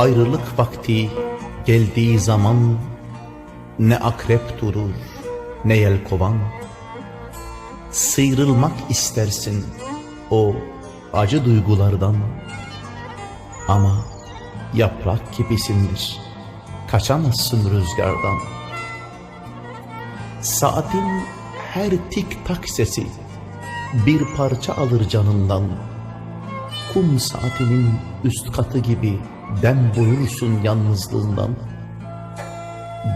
Ayrılık vakti geldiği zaman ne akrep durur ne yelkovan. Sıyrılmak istersin o acı duygulardan. Ama yaprak gibisindir, kaçamazsın rüzgardan. Saatin her tik tak sesi bir parça alır canından. Kum saatinin üst katı gibi dem vurursun yalnızlığından.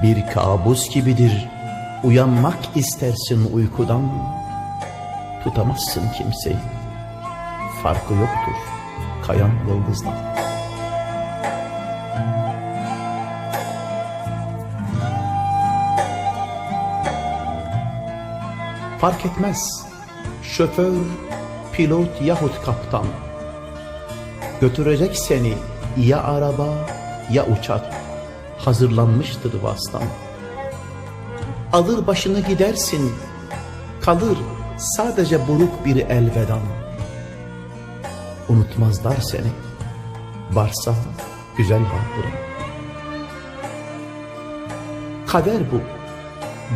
Bir kabus gibidir uyanmak istersin uykudan. Tutamazsın kimseyi, farkı yoktur kayan yıldızdan. Fark etmez. Şoför, pilot yahut kaptan. Götürecek seni ya araba ya uçak. Hazırlanmıştır vasıtan. Alır başını gidersin. Kalır sadece buruk bir elveden. Unutmazlar seni. Varsa güzel hatırın. Kader bu.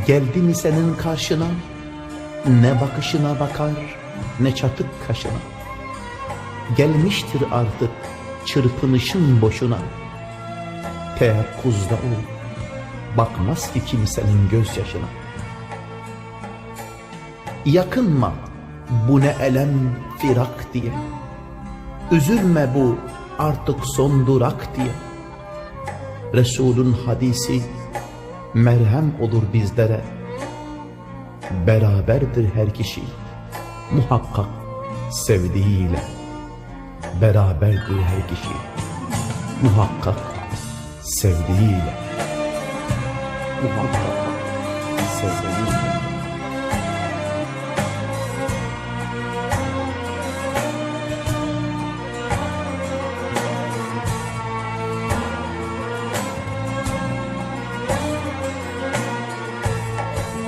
Geldi mi senin karşına? Ne bakışına bakar ne çatık kaşına. Gelmiştir artık çırpınışın boşuna. Teyakkuzda ol. Bakmaz ki kimsenin gözyaşına. Yakınma bu ne elem firak diye. Üzülme bu artık son durak diye. Resulün hadisi merhem olur bizlere beraberdir her kişi muhakkak sevdiğiyle beraberdir her kişi. Muhakkak sevdiğiyle. Muhakkak